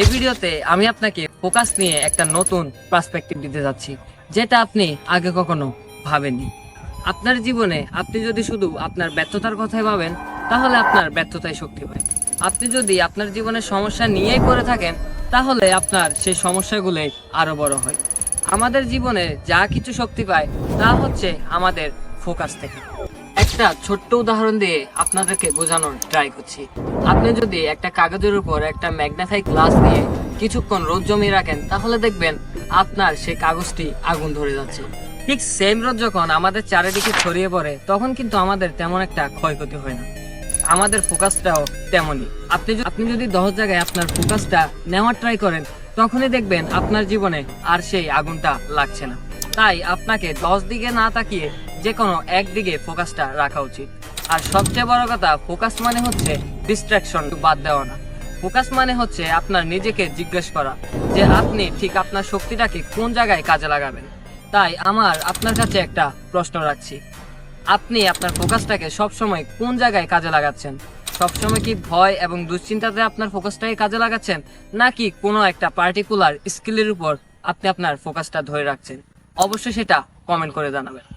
এই ভিডিওতে আমি আপনাকে ফোকাস নিয়ে একটা নতুন পার্সপেক্টিভ দিতে যাচ্ছি, যেটা আপনি আগে কখনো ভাবেননি। আপনার জীবনে আপনি যদি শুধু আপনার ব্যর্থতার কথাই ভাবেন, তাহলে আপনার ব্যর্থতাই শক্তি পায় আপনি যদি আপনার জীবনের সমস্যা নিয়েই করে থাকেন, তাহলে আপনার সেই সমস্যাগুলোই আরও বড় হয়। আমাদের জীবনে যা কিছু শক্তি পায়, তা হচ্ছে আমাদের ফোকাস থেকে। একটা ছোট্ট উদাহরণ দিয়ে আপনাদেরকে বোঝানোর ট্রাই করছি। আপনি যদি একটা কাগজের উপর একটা ম্যাগনেটাইট গ্লাস দিয়ে কিছুক্ষণ রোদ জমিয়ে রাখেন, তাহলে দেখবেন আপনার সেই কাগজটি আগুন ধরে যাচ্ছে। ঠিক সেম রোদ যখন আমাদের চারিদিকে ছড়িয়ে পড়ে, তখন কিন্তু আমাদের তেমন একটা ক্ষয়ক্ষতি হয় না। আমাদের ফোকাসটাও তেমনই। আপনি আপনি যদি দশ জায়গায় আপনার ফোকাসটা নেওয়ার ট্রাই করেন, তখনই দেখবেন আপনার জীবনে আর সেই আগুনটা লাগছে না। তাই আপনাকে দশ দিকে না তাকিয়ে যে কোনো একদিকে ফোকাসটা রাখা উচিত। আর সবচেয়ে বড় কথা, ফোকাস মানে হচ্ছে ডিস্ট্রাকশন বাদ দেওয়া না। ফোকাস মানে হচ্ছে আপনার নিজেকে জিজ্ঞেস করা যে আপনি ঠিক আপনার শক্তিটাকে কোন জায়গায় কাজে লাগাবেন। তাই আমার, আপনার কাছে একটা প্রশ্ন রাখছি। আপনি আপনার ফোকাসটাকে সবসময় কোন জায়গায় কাজে লাগাচ্ছেন? সবসময় কি ভয় এবং দুশ্চিন্তাতে আপনার ফোকাসটাকে কাজে লাগাচ্ছেন? নাকি কোনো একটা পার্টিকুলার স্কিলের উপর আপনি আপনার ফোকাসটা ধরে রাখছেন? অবশ্যই সেটা কমেন্ট করে জানাবেন।